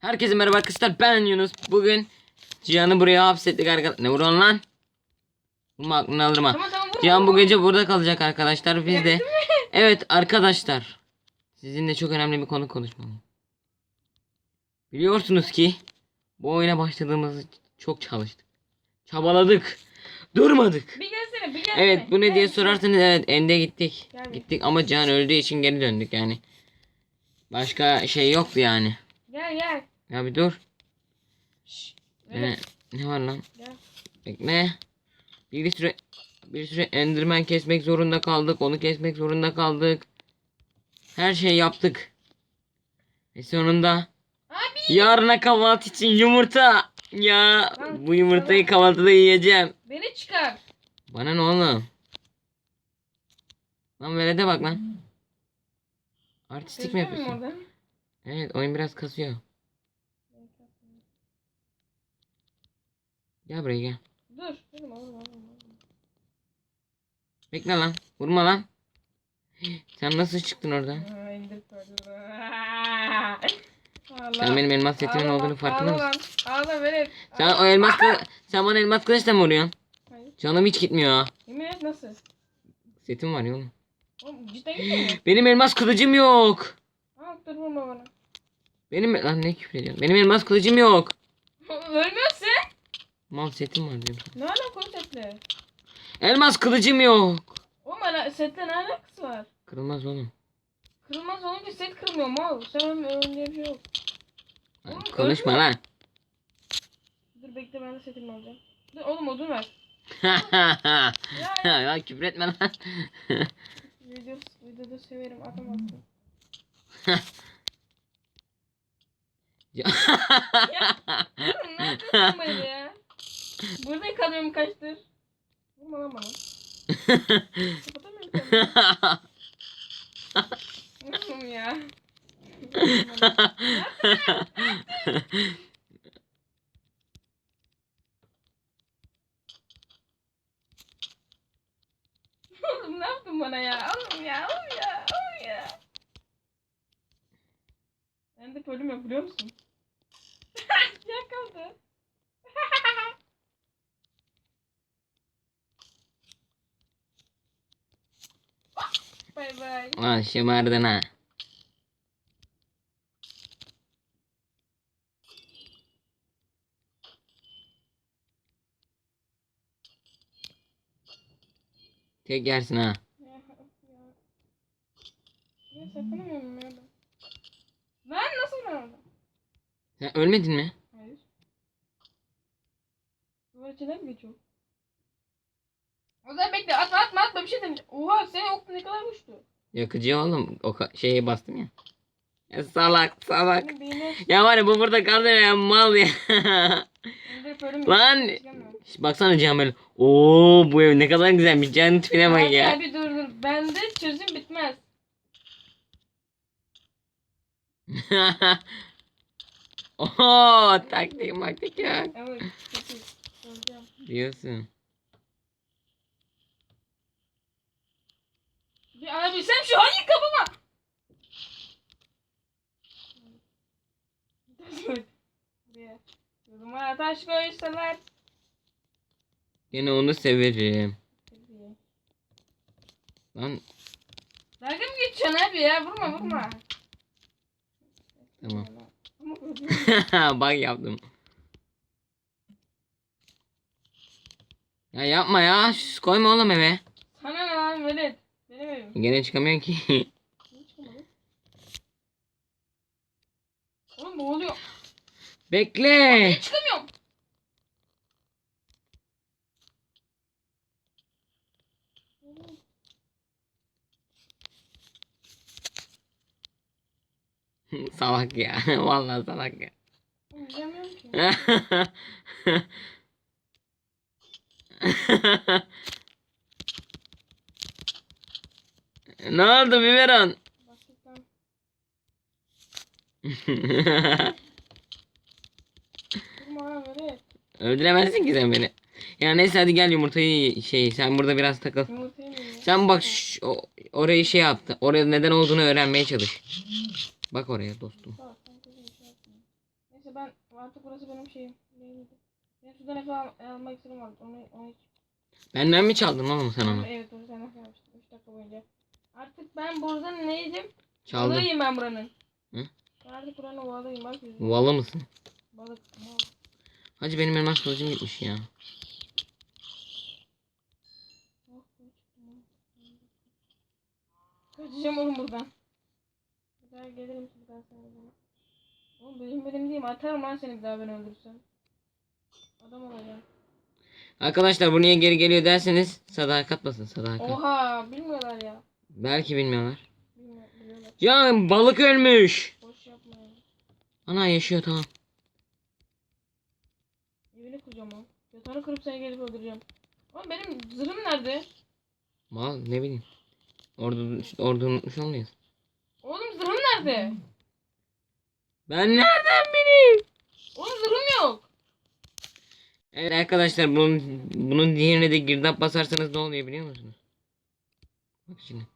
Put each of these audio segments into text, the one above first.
Herkese merhaba arkadaşlar ben Yunus. Bugün Cihan'ı buraya hapsettik arkadaşlar. Ne vuruyorsun lan? Vurma aklını aldırma. Tamam tamam vurma. Cihan bu gece burada kalacak arkadaşlar. Biz de. Evet arkadaşlar. Sizinle çok önemli bir konu konuşmalıyım. Biliyorsunuz ki bu oyuna başladığımızda çok çalıştık. Çabaladık. Durmadık. Bir gelsene bir gelsene. Evet bu ne diye sorarsanız evet Ende gittik. Gel. Gittik ama Cihan öldüğü için geri döndük yani. Başka şey yoktu yani. Gel gel. Ya bir dur. Şşş. Ne, ne var lan? Gel. Bekle. Bir süre bir süre Enderman kesmek zorunda kaldık. Onu kesmek zorunda kaldık. Her şey yaptık. Ve sonunda Abi. yarına kahvaltı için yumurta. Ya Lan, bu yumurtayı sana- kahvaltıda yiyeceğim. Beni çıkar. Bana ne oğlum? Lan velede bak lan. Artistik mi yapıyorsun? Evet oyun biraz kasıyor. Gel buraya gel. Dur. Vurma vurma vurma. Bekle lan. Vurma lan. Sen nasıl çıktın. Allah. Sen benim elmas setimin Ağlama, olduğunu farkında ağla mısın? Ağla velet. Sen o elmas sen bana elmas kılıçla mı vuruyorsun? Hayır. Canım hiç gitmiyor ha. Yemin et nasıl? Setim var ya oğlum. Oğlum cidden gitmiyor mu? Benim elmas kılıcım yok. Aa dur vurma bana. Benim lan ne küfür ediyorsun? Benim elmas kılıcım yok. Ölmüyorsun. Mal setim var diyorum. Ne ala koy setle? Elmas kılıcım yok. Oğlum ala, setle ne alakası var? Kırılmaz oğlum. Kırılmaz olunca set kırılmıyor mal. Sen diye bir şey yok. Lan Oğlum, konuşma ölme. lan. Dur bekle ben de setimi alacağım. Dur oğlum odun ver. ya küfür etme lan. Video, videoda severim atamazsın. Oğlum ne yapıyorsun böyle ya? Burada kalıyorum kaçtır. Vurma lan bana. Kapatamıyorum kendimi. Ya. Oğlum ne yaptın bana ya? Oğlum ya, oğlum ya, oğlum ya. Ben de bölüm yok biliyor musun? Yakaladı. bay bay. Lan şımardın ha. Tek yersin ha. Lan nasıl orada? Sen ölmedin mi? Hayır. Duvar içinden mi geçiyor? O zaman bekle atma atma atma bir şey demeyeceğim. Oha senin okun ne kadar uçtu. Yakıcı oğlum. O şeye bastım ya. Ya salak salak. Beyni Ya var ya bu burada kaldı ya mal ya. Lan. Baksana Cihan böyle. Oo bu ev ne kadar güzelmiş. Cihan'ın tipine bak ya. Abi dur dur. Bende çözüm bitmez. Oo taktik maktik yok. Evet. Diyorsun. Bir alabilsem şu hangi kapıma? Buraya. Yoluma taş koysalar. Yine onu severim. Lan Dalga mı geçiyorsun abi ya? Vurma vurma. Tamam. Ama bak yaptım. Ya yapma ya. Şş, koyma oğlum eve. Sana ne lan velet? Gene çıkamıyorsun ki. Oğlum ne oluyor? Bekle. Niye çıkamıyorum? salak ya. Vallahi salak ya. Yiyemiyorum ki. ne oldu biberon? Öldüremezsin ki sen beni. Ya neyse hadi gel yumurtayı şey sen burada biraz takıl. Sen bak şş, o, orayı şey yaptı. Oraya neden olduğunu öğrenmeye çalış. Bak oraya dostum. Sen. Neyse ben artık burası benim şeyim. Ben sudan Efe al, almak istedim vardı. Onu, onu hiç. Benden mi çaldın oğlum sen onu? Evet onu senden kalmıştım. 3 dakika boyunca. Artık ben buradan neydim? Çaldın. Balığıyım ben buranın. Hı? Artık buranın balığıyım bak. Valı mısın? Balık. mal. Hacı benim elmas kılıcım gitmiş ya. Kaçacağım oğlum buradan. Bir daha gelirim bir daha sana bana. Oğlum benim benim diyeyim atarım lan seni bir daha ben öldürsem. Adam olacağım. Arkadaşlar bu niye geri geliyor derseniz sadakat basın sadakat. Oha bilmiyorlar ya. Belki bilmiyorlar. Ya balık ölmüş. Ana yaşıyor tamam. Evini kuracağım o. Yatağını kırıp seni gelip öldüreceğim. Oğlum benim zırhım nerede? Mal ne bileyim. Ordu, ordu unutmuş olmayız. Oğlum zırhım nerede? Ben nereden bileyim? Oğlum zırhım yok. Evet arkadaşlar bunun, bunun diğerine de girdap basarsanız ne oluyor biliyor musunuz? Bak şimdi.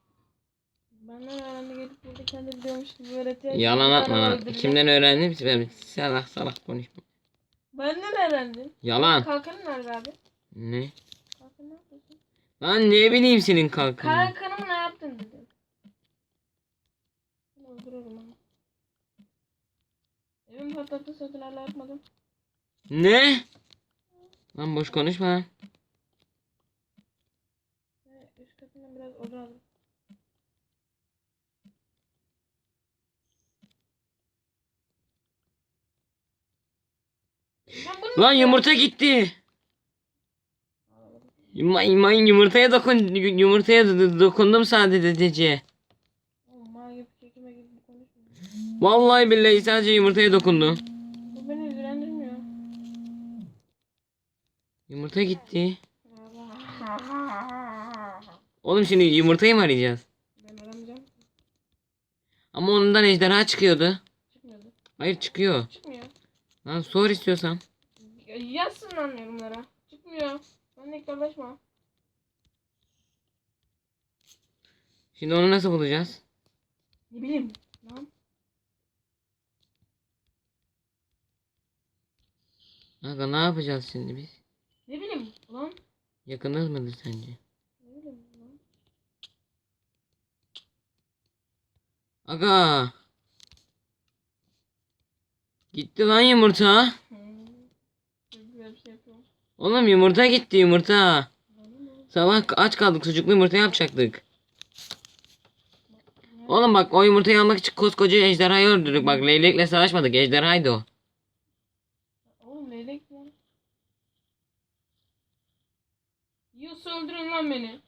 Benden öğrendi gelip burada kendi biliyormuş gibi öğretiyor. Yalan atma lan. Kimden öğrendin? Ben salak salak konuşma. Benden öğrendin. Yalan. Kalkanın nerede abi? Ne? Kalkan ne yapıyorsun? Lan ne bileyim senin kalkanı. Kalkanımı ne yaptın dedim. Öldürürüm onu. Evimi patlattı sakın hala yapmadım. Ne? Lan boş konuşma lan. Ve üst katından biraz odun aldım. Lan yumurta gitti. Yum yum- yumurtaya dokun yu- yumurtaya do- dokundum sadece. Konuşma. Vallahi billahi sadece yumurtaya dokundum. Bu beni ilgilendirmiyor. Yumurta gitti. Oğlum şimdi yumurtayı mı arayacağız? Ben aramayacağım. Ama ondan ejderha çıkıyordu. Çıkmıyordu. Hayır çıkıyor. Çıkmıyor. Lan sor istiyorsan. Ya- Yazsın lan yorumlara. Çıkmıyor. Benimle eklerleşme. Şimdi onu nasıl bulacağız? Ne bileyim. Lan. Aga ne yapacağız şimdi biz? Ne bileyim. Lan. Yakınız mıdır sence? Ne bileyim lan. Aga. Gitti lan yumurta. Oğlum yumurta gitti yumurta. Sabah aç kaldık sucuklu yumurta yapacaktık. Oğlum bak o yumurtayı almak için koskoca ejderhayı öldürdük. Bak leylekle savaşmadık ejderhaydı o. Oğlum leylek lan. Yiyorsa öldürün lan beni.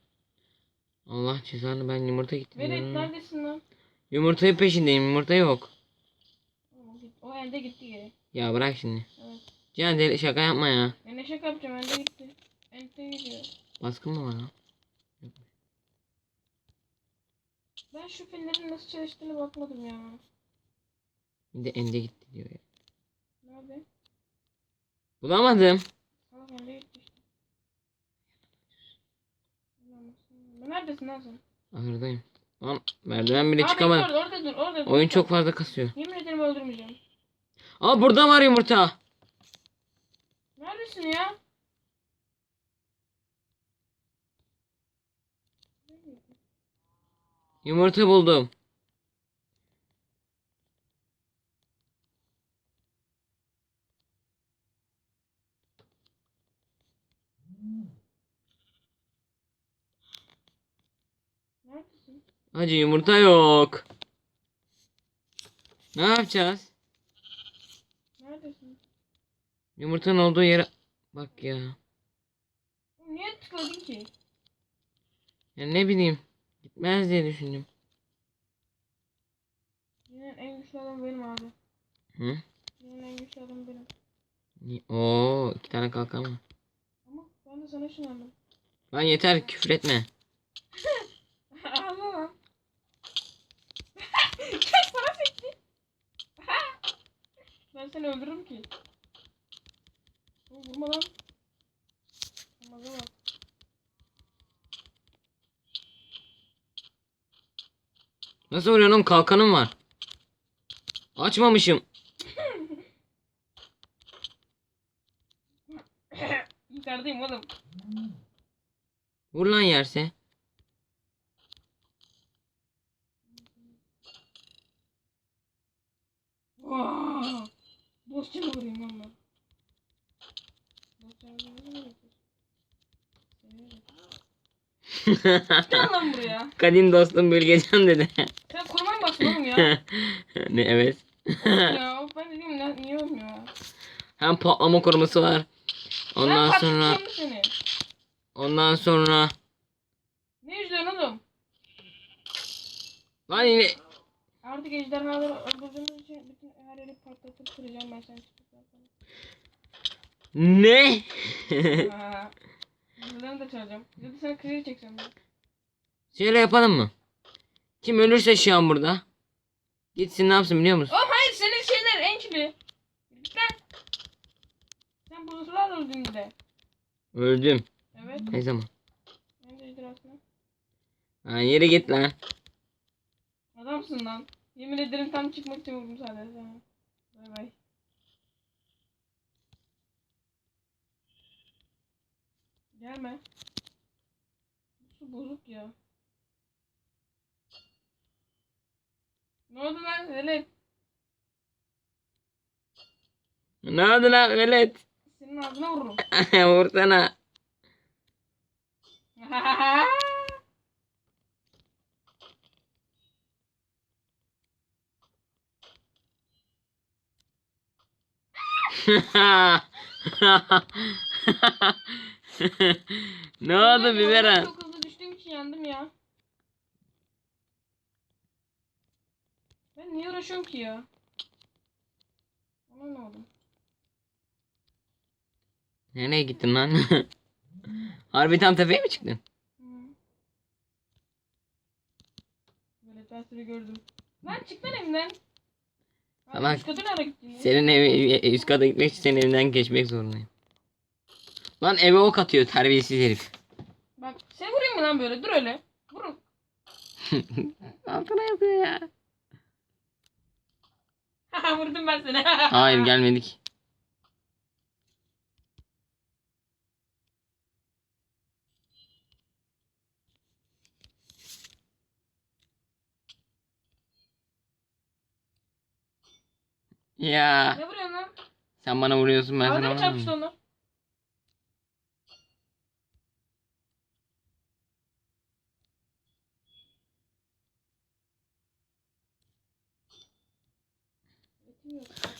Allah cezanı ben yumurta gitti. Velet neredesin lan? Yumurtayı peşindeyim yumurta yok. Elde gitti geri. Ya bırak şimdi. Evet. Cihan deli şaka yapma ya. Ben ne şaka yapacağım elde gitti. Elde gidiyor. Baskın mı var lan? Ben şu pillerin nasıl çalıştığını bakmadım ya. Bir de ende gitti diyor ya. Nerede? Bulamadım. Salak elde gitti işte. Ben neredesin lan sen? Ahırdayım. Lan merdiven bile Abi çıkamadım. Orada, orada dur orada dur. Oyun çok fazla kasıyor. Yemin ederim öldürmeyeceğim. Aa burada var yumurta. Neredesin ya? Yumurta buldum. Hacı yumurta yok. Ne yapacağız? Neredesin? Yumurtanın olduğu yere bak ya. Niye tıkladın ki? Ya ne bileyim. Gitmez diye düşündüm. Yine en güçlü adam benim abi. Hı? Yine en güçlü adam benim. Ni- Oo iki tane kalkan var. Ama ben de sana şunu aldım. Lan yeter küfür etme. Sekti. ben seni öldürürüm ki. Vurma lan. Olmaza bak. Nasıl vuruyorsun oğlum kalkanım var. Açmamışım. Yukarıdayım oğlum. Vur lan yerse. Boşça vurayım lan ben? Boşça mı vurayım? Gel lan buraya. Kadim dostum Bölgecan dedi. Sen baksın oğlum ya? ne evet. ya of ben dedim ne, niye olmuyor? Hem patlama koruması var. Ondan ben sonra seni. ondan sonra Ne izliyorsun oğlum? lan yine Artık ejderhaları öldürdüğümüz için bütün her yeri patlatıp kıracağım ben sen çıktıktan sonra. Ne? Ha. Zırhlarını da çalacağım. Ya da sana krizi çekeceğim ben. Şöyle yapalım mı? Kim ölürse şu an burada gitsin ne yapsın biliyor musun? Oğlum hayır senin şeyler ençli. Git lan. Sen buzlarla öldün bir de. Öldüm. Evet. Ne zaman? Ben de. Ha, yere git lan. Adamsın lan. Yemin ederim tam çıkmak için vurdum sadece sana. Bay bay. Gelme. Su bozuk ya. Ne oldu lan? Velet. Ne oldu lan velet? Senin ağzına vururum. Vursana. ne oldu biberon? Çok hızlı düştüğüm için yandım ya. Ben niye uğraşıyorum ki ya? Ona ne oldu? Nereye gittin lan? Harbi tam tepeye mi çıktın? Böyle ben seni gördüm. Lan çık lan evimden. Lan Salak. üst kata nereye gittin? Senin evi üst kata gitmek için senin evinden geçmek zorundayım. Lan eve ok atıyor terbiyesiz herif. Bak sen vurayım mı lan böyle? Dur öyle. Vurun. Altına yapıyor ya. Vurdum ben seni. Hayır gelmedik. Ya ne vuruyorsun lan? sen bana vuruyorsun ben sana Ağzına çarpıştı vuramıyorum.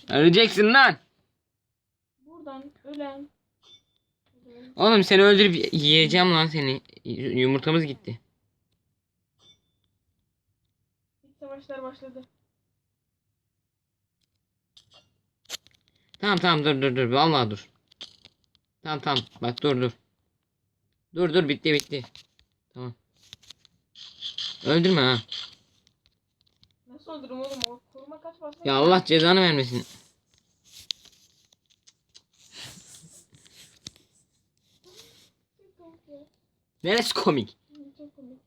Öleceksin lan. Buradan ölen. Oğlum seni öldürüp yiyeceğim lan seni. Yumurtamız gitti. İç savaşlar başladı. Tamam tamam dur dur dur. Vallahi dur. Tamam tamam. Bak dur dur. Dur dur bitti bitti. Tamam. Öldürme ha. Nasıl öldürürüm oğlum? O koruma kaç basmak? Ya Allah cezanı vermesin. Neresi komik? Çok komik.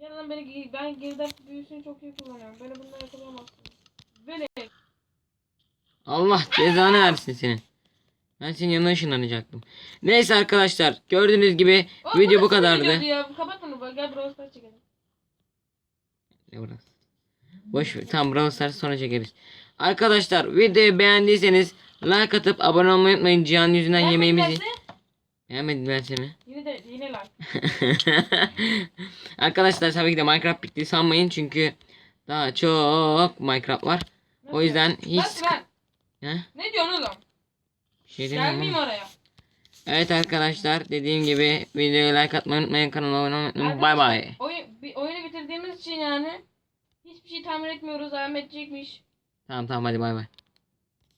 Gel lan beni ben geriden büyüsünü çok iyi kullanıyorum. Böyle bunları yakalayamazsın. Böyle. Allah cezanı versin senin. Ben senin yanına ışınlanacaktım. Neyse arkadaşlar gördüğünüz gibi Oğlum, video bu kadardı. Ya. Kapat bunu. Gel Stars çekelim. Ne burası? Boş ver. Tamam Brawl Stars'ı sonra çekeriz. Arkadaşlar videoyu beğendiyseniz like atıp abone olmayı unutmayın. Cihan yüzünden Ben yemeğimizi. derse, Beğenmedin ben seni. Yine de yine like. Arkadaşlar tabii ki de Minecraft bitti sanmayın çünkü daha çok Minecraft var. Nasıl? O yüzden hiç sıkı- lan. He? Ne diyorsun oğlum? Bir şey demiyorum Gelmeyeyim ama. oraya. Evet arkadaşlar dediğim gibi videoyu like atmayı unutmayın kanala abone olmayı unutmayın. Bay bay. Bir, oyunu bitirdiğimiz için yani hiçbir şey tahmin etmiyoruz. Ahmet çekmiş. Tamam tamam hadi bay bay.